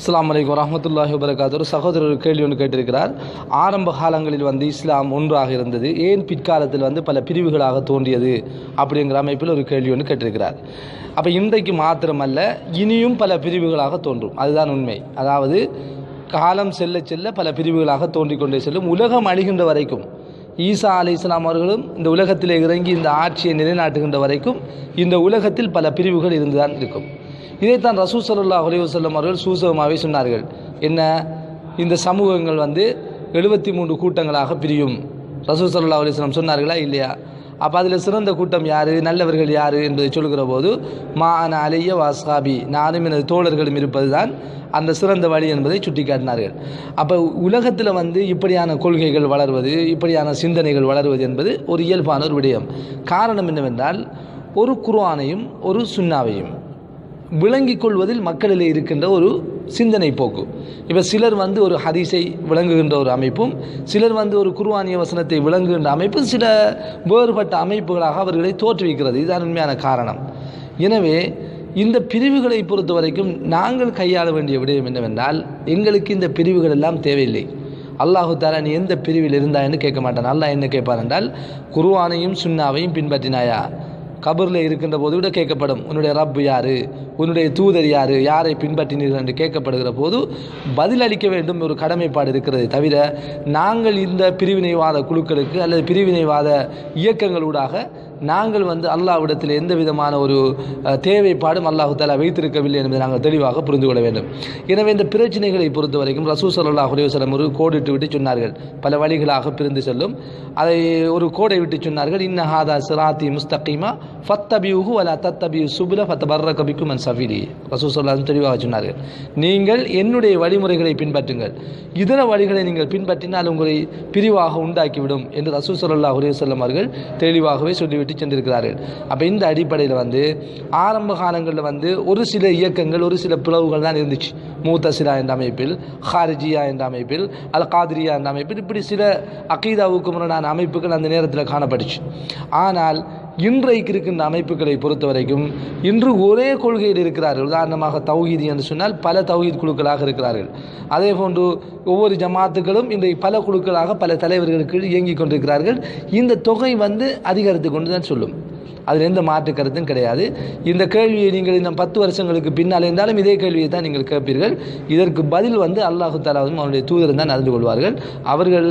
அஸ்லாம் வலைக்கம் வரமத்துல்லாஹி வபரகாத்து ஒரு சகோதரர் கேள்வி ஒன்று கேட்டிருக்கிறார். ஆரம்ப காலங்களில் வந்து இஸ்லாம் ஒன்றாக இருந்தது. ஏன் பிற்காலத்தில் வந்து பல பிரிவுகளாக தோன்றியது அப்படிங்கிற அமைப்பில் ஒரு கேள்வி ஒன்று கேட்டிருக்கிறார். அப்போ இன்றைக்கு மாத்திரமல்ல இனியும் பல பிரிவுகளாக தோன்றும். அதுதான் உண்மை. அதாவது காலம் செல்ல செல்ல பல பிரிவுகளாக தோன்றிக்கொண்டே செல்லும். உலகம் அழிகின்ற வரைக்கும் ஈசா அலி இஸ்லாம் அவர்களும் இந்த உலகத்தில் இறங்கி இந்த ஆட்சியை நிலைநாட்டுகின்ற வரைக்கும் இந்த உலகத்தில் பல பிரிவுகள் இருந்துதான் இருக்கும். இதைத்தான் ரசூ சல்லா அலி அவர்கள் சூசகமாகவே சொன்னார்கள். என்ன? இந்த சமூகங்கள் வந்து எழுபத்தி மூன்று கூட்டங்களாக பிரியும். ரசூ சல்லா அலிஸ்லாம் சொன்னார்களா இல்லையா? அப்போ அதில் சிறந்த கூட்டம் யார்? நல்லவர்கள் யார் என்பதை சொல்கிற போது மா அன அலைய வாஸ்காபி நானும் எனது தோழர்களும் இருப்பது தான் அந்த சிறந்த வழி என்பதை சுட்டிக்காட்டினார்கள். அப்போ உலகத்தில் வந்து இப்படியான கொள்கைகள் வளர்வது இப்படியான சிந்தனைகள் வளர்வது என்பது ஒரு இயல்பான ஒரு விடயம். காரணம் என்னவென்றால் ஒரு குர்ஆனையும் ஒரு சுண்ணாவையும் விளங்கிக் கொள்வதில் மக்களிலே இருக்கின்ற ஒரு சிந்தனை போக்கு. இப்போ சிலர் வந்து ஒரு ஹதீஸை விளங்குகின்ற ஒரு அமைப்பும் சிலர் வந்து ஒரு குருவானிய வசனத்தை விளங்குகின்ற அமைப்பும் சில வேறுபட்ட அமைப்புகளாக அவர்களை தோற்றுவிக்கிறது. இதுதான் உண்மையான காரணம். எனவே இந்த பிரிவுகளை பொறுத்த வரைக்கும் நாங்கள் கையாள வேண்டிய விடயம் என்னவென்றால் எங்களுக்கு இந்த பிரிவுகள் எல்லாம் தேவையில்லை. அல்லாஹு தாலா நீ எந்த பிரிவில் இருந்தான்னு கேட்க மாட்டான். அல்லாஹ் என்ன கேட்பான் என்றால் குருவானையும் சுன்னாவையும் பின்பற்றினாயா? கபரில் இருக்கின்ற போது கூட கேட்கப்படும். உன்னுடைய ரப் யார்? உன்னுடைய தூதர் யார்? யாரை பின்பற்றினீர்கள் என்று கேட்கப்படுகிற போது பதிலளிக்க வேண்டும் ஒரு கடமைப்பாடு இருக்கிறது தவிர நாங்கள் இந்த பிரிவினைவாத குழுக்களுக்கு அல்லது பிரிவினைவாத இயக்கங்களூடாக நாங்கள் வந்து அல்லாவிடத்தில் எந்த விதமான ஒரு தேவைப்பாடும் அல்லாஹு தாலா வைத்திருக்கவில்லை என்பதை நாங்கள் தெளிவாக புரிந்து கொள்ள வேண்டும். எனவே இந்த பிரச்சனைகளை பொறுத்த வரைக்கும் ரசூ சல்லாஹ் அலுவலம் ஒரு கோடிட்டு விட்டு சொன்னார்கள். பல வழிகளாக பிரிந்து செல்லும். அதை ஒரு கோடை விட்டு சொன்னார்கள் இன்ன ஹாதா சிராத்தி முஸ்தகிமா ஃபத்தபியூஹு அலா தத்தபியூ சுபுல ஃபத்தபர்ர கபிக்கும் அன் சஃபிலி. ரசூ சொல்லாஹ் தெளிவாக சொன்னார்கள். நீங்கள் என்னுடைய வழிமுறைகளை பின்பற்றுங்கள். இதர வழிகளை நீங்கள் பின்பற்றினால் உங்களை பிரிவாக உண்டாக்கிவிடும் என்று ரசூ சல்லாஹ் அலுவலம் அவர்கள் தெளிவாகவே சொல்லிவிட்டு சென்றிருக்கிறார்கள். அப்போ இந்த அடிப்படையில் வந்து ஆரம்ப காலங்களில் வந்து ஒரு சில இயக்கங்கள் ஒரு சில பிளவுகள் தான் இருந்துச்சு. மூத்தசிலா என்ற அமைப்பில் ஹாரிஜியா என்ற அமைப்பில் அல் காதிரியா என்ற அமைப்பில் இப்படி சில அகீதாவுக்கு முரணான அமைப்புகள் அந்த நேரத்தில் காணப்பட்டுச்சு. ஆனால் இன்றைக்கு இருக்கின்ற அமைப்புகளை பொறுத்த வரைக்கும் இன்று ஒரே கொள்கையில் இருக்கிறார்கள். உதாரணமாக தௌஹீதி என்று சொன்னால் பல தௌஹீத் குழுக்களாக இருக்கிறார்கள். அதே போன்று ஒவ்வொரு ஜமாத்துகளும் இன்றைக்கு பல குழுக்களாக பல தலைவர்களுக்கு இயங்கிக் கொண்டிருக்கிறார்கள். இந்த தொகை வந்து அதிகரித்து கொண்டு தான் சொல்லும். அதில் எந்த மாற்று கருத்தும் கிடையாது. இந்த கேள்வியை நீங்கள் இன்னும் பத்து வருஷங்களுக்கு பின்னால் இருந்தாலும் இதே கேள்வியை தான் நீங்கள் கேட்பீர்கள். இதற்கு பதில் வந்து அல்லாஹு தாலாவும் அவனுடைய தூதரும் தான் அறிந்து கொள்வார்கள். அவர்கள்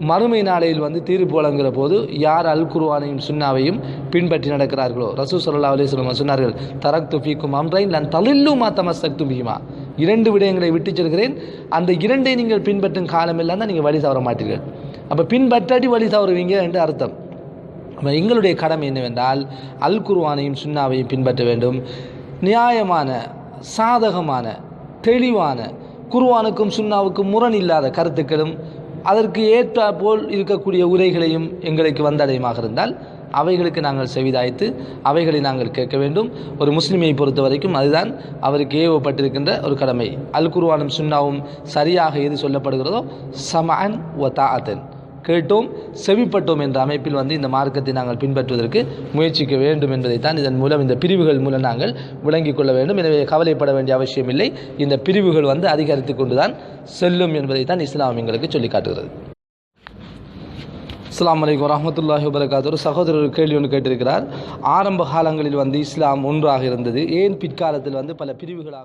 மறுமை நாளையில் வந்து தீர்ப்பு வழங்குகிற போது யார் அல் குருவானையும் சுன்னாவையும் பின்பற்றி நடக்கிறார்களோ? ரசூ சல்லா அலிஸ்லம் சொன்னார்கள் தரக் துஃபிக்கும் அம்ரைன் நான் தலில்லு மா சக்து துபியுமா இரண்டு விடயங்களை விட்டு செல்கிறேன். அந்த இரண்டை நீங்கள் பின்பற்றும் காலமெல்லாம் தான் நீங்கள் வழி தவற மாட்டீர்கள். அப்போ பின்பற்றாட்டி வழி தவறுவீங்க என்று அர்த்தம். எங்களுடைய கடமை என்னவென்றால் அல் குருவானையும் சுன்னாவையும் பின்பற்ற வேண்டும். நியாயமான சாதகமான தெளிவான குருவானுக்கும் சுன்னாவுக்கும் முரண் இல்லாத கருத்துக்களும் அதற்கு ஏற்ற போல் இருக்கக்கூடிய உரைகளையும் எங்களுக்கு வந்தடையமாக இருந்தால் அவைகளுக்கு நாங்கள் செவிதாய்த்து அவைகளை நாங்கள் கேட்க வேண்டும். ஒரு முஸ்லீமை பொறுத்த வரைக்கும் அதுதான் அவருக்கு ஏவப்பட்டிருக்கின்ற ஒரு கடமை. அல் குருவானும் சுன்னாவும் சரியாக எது சொல்லப்படுகிறதோ சமான் ஒ தாத்தன் கேட்டோம் செவிப்பட்டோம் என்ற அமைப்பில் வந்து இந்த மார்க்கத்தை நாங்கள் பின்பற்றுவதற்கு முயற்சிக்க வேண்டும் என்பதைத்தான் இதன் மூலம் இந்த பிரிவுகள் மூலம் நாங்கள் விளங்கிக் கொள்ள வேண்டும். எனவே கவலைப்பட வேண்டிய அவசியம் இல்லை. இந்த பிரிவுகள் வந்து அதிகரித்து கொண்டுதான் செல்லும் என்பதைத்தான் இஸ்லாம் எங்களுக்கு சொல்லி காட்டுகிறது. அஸ்லாம் வலைக்கம் வரமத்துல்லாஹி வபரகாத்து ஒரு சகோதரர் கேள்வி ஒன்று கேட்டிருக்கிறார். ஆரம்ப காலங்களில் வந்து இஸ்லாம் ஒன்றாக இருந்தது. ஏன் பிற்காலத்தில் வந்து பல பிரிவுகளாக